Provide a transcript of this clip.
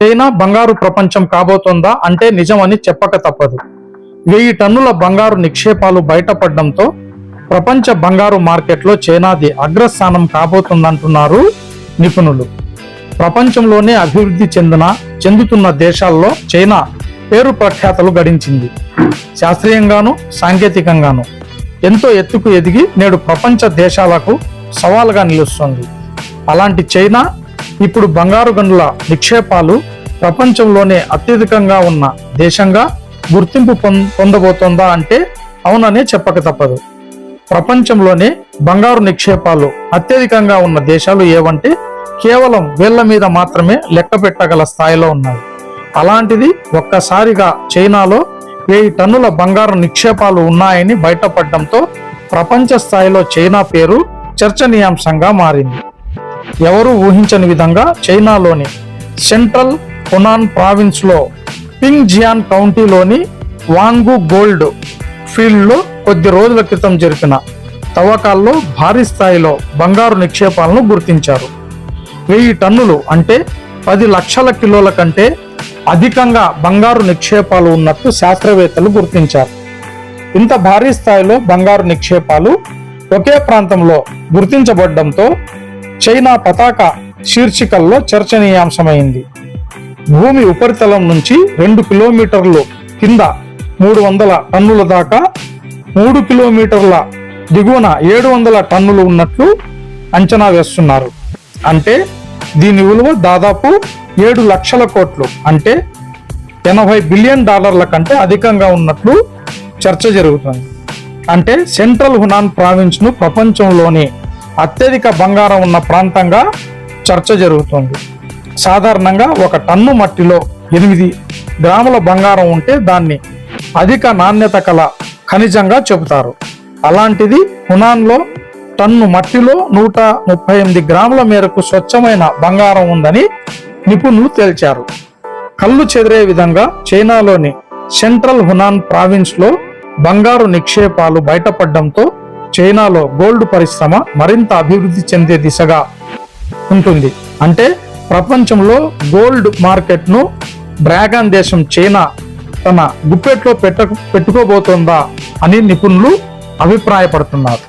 China బంగారు ప్రపంచం కాబోతోందా అంటే నిజమని చెప్పక తప్పదు. వెయ్యి టన్నుల బంగారు నిక్షేపాలు బయటపడడంతో ప్రపంచ బంగారు మార్కెట్లో చైనాది అగ్రస్థానం కాబోతుందంటున్నారు నిపుణులు. ప్రపంచంలోనే అభివృద్ధి చెందిన చెందుతున్న దేశాల్లో చైనా పేరు ప్రఖ్యాతలు గడించింది. శాస్త్రీయంగాను సాంకేతికంగాను ఎంతో ఎత్తుకు ఎదిగి నేడు ప్రపంచ దేశాలకు సవాలుగా నిలుస్తుంది. అలాంటి చైనా ఇప్పుడు బంగారు గనుల నిక్షేపాలు ప్రపంచంలోనే అత్యధికంగా ఉన్న దేశంగా గుర్తింపు పొందబోతోందా అంటే అవుననే చెప్పక తప్పదు. ప్రపంచంలోనే బంగారు నిక్షేపాలు అత్యధికంగా ఉన్న దేశాలు ఏవంటే కేవలం వేళ్ళ మీద మాత్రమే లెక్క పెట్టగల స్థాయిలో ఉన్నాయి. అలాంటిది ఒక్కసారిగా చైనాలో వెయ్యి టన్నుల బంగారు నిక్షేపాలు ఉన్నాయని బయటపడడంతో ప్రపంచ స్థాయిలో చైనా పేరు చర్చనీయాంశంగా మారింది. ఎవరూ ఊహించని విధంగా చైనాలోని సెంట్రల్ హునాన్ ప్రావిన్స్లో పింగ్ జియాన్ కౌంటీలోని వాంగు గోల్డ్ ఫీల్డ్లో కొద్ది రోజుల క్రితం జరిపిన తవ్వకాల్లో భారీ స్థాయిలో బంగారు నిక్షేపాలను గుర్తించారు. వెయ్యి టన్నులు అంటే పది లక్షల కిలోల కంటే అధికంగా బంగారు నిక్షేపాలు ఉన్నట్టు శాస్త్రవేత్తలు గుర్తించారు. ఇంత భారీ స్థాయిలో బంగారు నిక్షేపాలు ఒకే ప్రాంతంలో గుర్తించబడడంతో చైనా పతాక శీర్షికల్లో చర్చనీయాంశమైంది. భూమి ఉపరితలం నుంచి రెండు కిలోమీటర్లు కింద మూడు వందల టన్నుల దాకా మూడు కిలోమీటర్ల దిగువన ఏడు వందల టన్నులు ఉన్నట్లు అంచనా వేస్తున్నారు. అంటే దీని విలువ దాదాపు ఏడు లక్షల కోట్లు అంటే ఎనభై బిలియన్ డాలర్ల కంటే అధికంగా ఉన్నట్లు చర్చ జరుగుతుంది. అంటే సెంట్రల్ హునాన్ ప్రావిన్స్ను ప్రపంచంలోనే ప్రపంచంలోని అత్యధిక బంగారం ఉన్న ప్రాంతంగా చర్చ జరుగుతుంది. సాధారణంగా ఒక టన్ను మట్టిలో ఎనిమిది గ్రాముల బంగారం ఉంటే దాన్ని అధిక నాణ్యత కల ఖనిజంగా చెబుతారు. అలాంటిది హునాన్లో టన్ను మట్టిలో నూట ముప్పై ఎనిమిది గ్రాముల మేరకు స్వచ్ఛమైన బంగారం ఉందని నిపుణులు తేల్చారు. కళ్ళు చెదిరే విధంగా చైనాలోని సెంట్రల్ హునాన్ ప్రావిన్స్లో బంగారు నిక్షేపాలు బయటపడడంతో చైనాలో గోల్డ్ పరిశ్రమ మరింత అభివృద్ధి చెందే దిశగా ఉంటుంది. అంటే ప్రపంచంలో గోల్డ్ మార్కెట్ను డ్రాగన్ దేశం చైనా తన గుప్పెట్లో పెట్ట పెట్టుకోబోతోందా అని నిపుణులు అభిప్రాయపడుతున్నారు.